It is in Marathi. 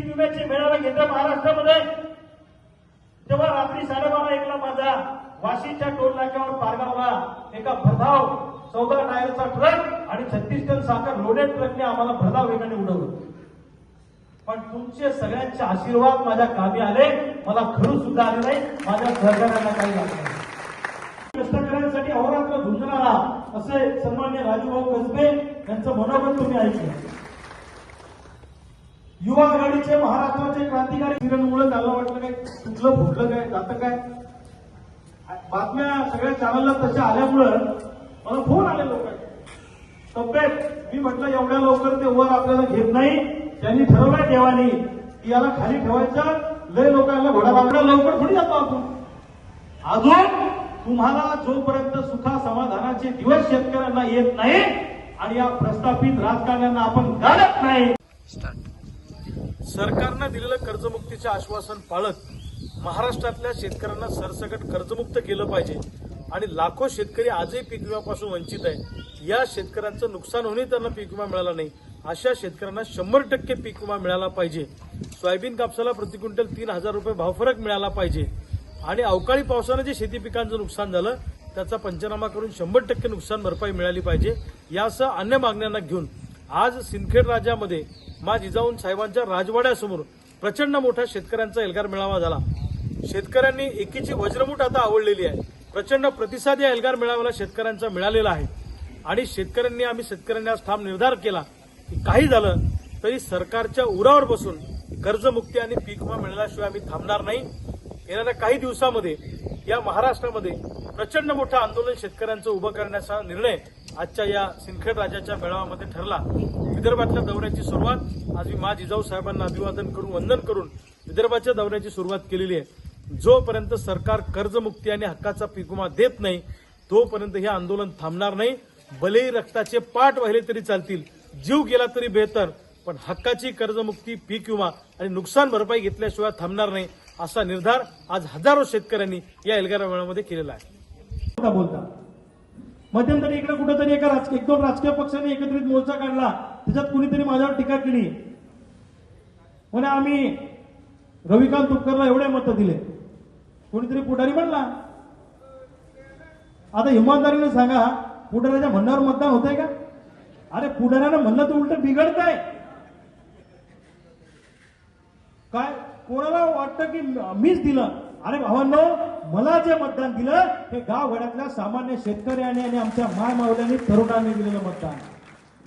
पीक विम्याचे मेळावे घेतले महाराष्ट्रामध्ये. तेव्हा रात्री साडेबारा एकला माझा वाशीच्या टोल नाक्यावर पारगावला एका भरधाव चौदा टायरचा ट्रक आणि छत्तीस टन साखर लोडेड ट्रकने आम्हाला भरधाव वेगाने उडवलं. पण तुमचे सगळ्यांचे आशीर्वाद माझ्या कामी आले. मला खरू सुद्धा आले नाही. माझ्या सहकार्यांना काही लागलं नाही. कष्टकऱ्यांसाठी अहोरात्र झुंजणारा असे सन्मान्य राजूभाऊ कसबे यांचं मनोगत तुम्ही ऐकलं. युवा आघाडीचे महाराष्ट्राचे क्रांतिकारी किरणमुळे झालं वाटलं काय? तुटलं फुटलं काय? जातं काय? बातम्या सगळ्या चॅनलला तशा आल्यामुळं मला फोन आले लोकांचे. तब्येत मी म्हटलं एवढ्या लवकर ते वर आपल्याला घेत नाही. त्यांनी ठरवलंय देवानी की याला खाली ठेवायचं. लय लोकांना घोडा लवकर थोडी जातो आपण. अजून तुम्हाला जोपर्यंत सुखा समाधानाचे दिवस शेतकऱ्यांना येत नाही आणि या प्रस्थापित राजकारण्यांना आपण गाडत नाही. सरकारनं दिलेलं कर्जमुक्तीचे आश्वासन पाळत महाराष्ट्रातल्या शेतकऱ्यांना सरसकट कर्जमुक्त केलं पाहिजे आणि लाखो शेतकरी आजही पीक विम्यापासून वंचित आहे या शेतकऱ्यांचं नुकसान होऊनही त्यांना पीक विमा मिळाला नाही. अशा शेतकऱ्यांना शंभर टक्के पीक विमा मिळाला पाहिजे. सोयाबीन कापसाला प्रति क्विंटल तीन हजार रुपये भावफरक मिळाला पाहिजे. आणि अवकाळी पावसानं जे शेती पिकांचं नुकसान झालं त्याचा पंचनामा करून शंभर टक्के नुकसान भरपाई मिळाली पाहिजे. यासह अन्य मागण्यांना घेऊन आज सिंदखेड राज्यामध्ये मा जिजाऊन साहेबांच्या राजवाड्यासमोर प्रचंड मोठा शेतकऱ्यांचा एल्गार मेळावा झाला. शेतकऱ्यांनी एकीची वज्रमूठ आता आवडलेली आहे. प्रचंड प्रतिसाद या एल्गार मेळाव्याला शेतकऱ्यांचा मिळालेला आहे. आणि शेतकऱ्यांनी आम्ही शेतकऱ्यांनी आज ठाम निर्धार केला की काही झालं तरी सरकारच्या उरावर बसून कर्जमुक्ती आणि पीक विमा मिळाल्याशिवाय आम्ही थांबणार नाही. येणाऱ्या काही दिवसामध्ये या महाराष्ट्रामध्ये प्रचंड मोठं आंदोलन शेतकऱ्यांचं उभं करण्याचा निर्णय आजच्या या सिंदखेड राजाच्या मेळाव्यामध्ये ठरला. विदर्भातल्या दौऱ्याची सुरुवात आज मी मा जिजाऊ साहेबांना अभिवादन करून वंदन करून विदर्भाच्या दौऱ्याची सुरुवात केलेली आहे. जोपर्यंत सरकार कर्जमुक्ती आणि हक्काचा पीक विमा देत नाही तोपर्यंत हे आंदोलन थांबणार नाही. भलेही रक्ताचे पाठ वाहिले तरी चालतील जीव गेला तरी बेहतर पण हक्काची कर्जमुक्ती पीक विमा आणि नुकसान भरपाई घेतल्याशिवाय थांबणार नाही असा निर्धार आज हजारो शेतकऱ्यांनी या एल्गार मेळाव्यामध्ये केलेला आहे. बोलता. मध्यंतरी इकडे कुठेतरी एका राजकीय एक दोन राजकीय पक्षांनी एकत्रित मोर्चा काढला. त्याच्यात कुणीतरी माझ्यावर टीका केली. म्हणे आम्ही रविकांत तुपकरला एवढे मतं दिले. कोणीतरी पुढारी म्हणला आता इमानदारीने सांगा पुढाऱ्याच्या म्हणण्यावर मतदान होतंय का? अरे पुढाऱ्यानं म्हणलं तर उलट बिघडतंय. काय? कोणाला वाटतं की मीच दिलं? अरे भावांनो मला जे मतदान दिलं हे गावगाड्यातल्या सामान्य शेतकऱ्यांनी आणि आमच्या माय मावल्यांनी तरुणांनी दिलेलं मतदान.